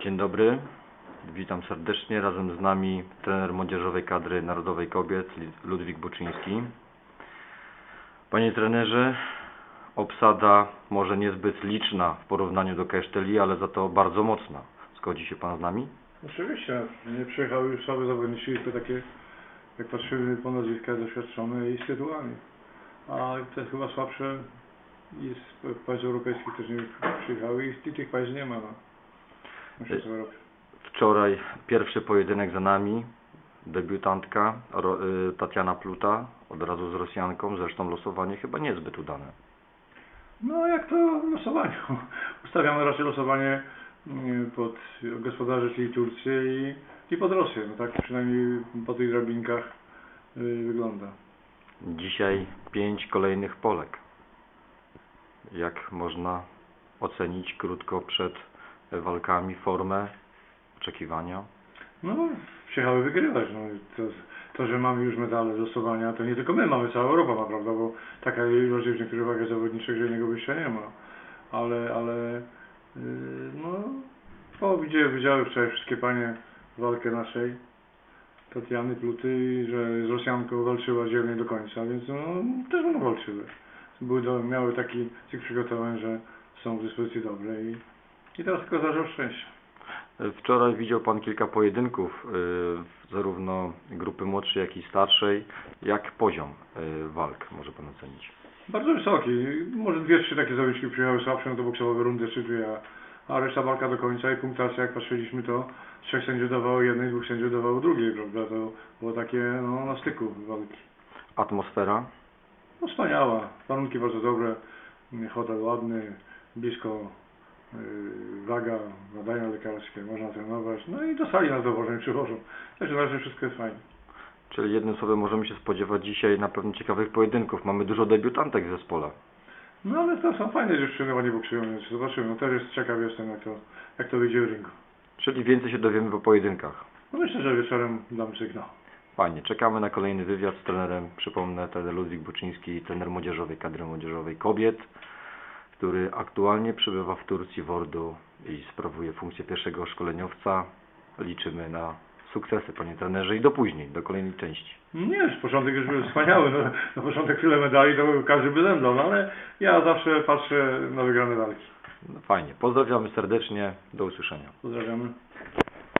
Dzień dobry, witam serdecznie. Razem z nami trener młodzieżowej kadry Narodowej Kobiet Ludwik Buczyński. Panie trenerze, obsada może niezbyt liczna w porównaniu do Keszteli, ale za to bardzo mocna. Zgodzi się Pan z nami? Oczywiście, nie przyjechały już słabe zawodnicy, tylko takie, jak patrzymy po nazwiskach, doświadczone i z tytułami. A te chyba słabsze i z państw europejskich też nie przyjechały i, i tych państw nie ma. No. Wczoraj pierwszy pojedynek za nami, debiutantka y, Tatiana Pluta, od razu z Rosjanką, zresztą losowanie chyba niezbyt udane. No jak to w losowaniu. Ustawiamy raczej losowanie mm, pod gospodarzy, czyli Turcję i, i pod Rosję. No tak przynajmniej po tych drabinkach y, wygląda. Dzisiaj pięć kolejnych Polek. Jak można ocenić krótko przed walkami formę, oczekiwania? No, przyjechały wygrywać. No, to, to, że mamy już medale z losowania, to nie tylko my mamy, cała Europa ma, prawda, bo taka ilość w niektórych wagach zawodniczych, że innego wyjścia nie ma. Ale, ale, yy, no, o, widziały, widziały wczoraj wszystkie panie walkę naszej, Tatiany Pluty, że z Rosjanką walczyła dzielnie do końca, więc no, też one walczyły. Były miały taki cykl przygotowań, że są w dyspozycji dobre i, i teraz tylko zależy od szczęścia. Wczoraj widział Pan kilka pojedynków, y, zarówno grupy młodszej, jak i starszej. Jak poziom y, walk może Pan ocenić? Bardzo wysoki. Może dwie, trzy takie zawodniczki przyjechały słabsze, no to boksowe rundy czy dwie, a, a reszta walka do końca i punktacja, jak patrzyliśmy, to trzech sędziów dawało jednej, dwóch sędziów dawało drugiej, prawda? To było takie no, na styku walki. Atmosfera? No wspaniała, warunki bardzo dobre, hotel ładny, blisko waga, badania lekarskie, można trenować, no i do sali nas dowożą i przywożą. Także na razie wszystko jest fajnie. Czyli jednym słowem możemy się spodziewać dzisiaj na pewno ciekawych pojedynków. Mamy dużo debiutantek w zespole. No ale to są fajne dziewczyny, boksują, więc zobaczymy. No też jest ciekaw jestem, jak to, jak to wyjdzie w ringu. Czyli więcej się dowiemy po pojedynkach. No myślę, że wieczorem dam sygnał. Fajnie, czekamy na kolejny wywiad z trenerem, przypomnę, trener Ludwik Buczyński, trener młodzieżowej, kadry młodzieżowej kobiet, który aktualnie przebywa w Turcji, w Ordu i sprawuje funkcję pierwszego szkoleniowca. Liczymy na sukcesy, panie trenerze, i do później, do kolejnej części. Nie, z początek już był wspaniały. No, na początek tyle medali, to każdy by zemdlał, no ale ja zawsze patrzę na wygrane walki. No, fajnie, pozdrawiamy serdecznie, do usłyszenia. Pozdrawiamy.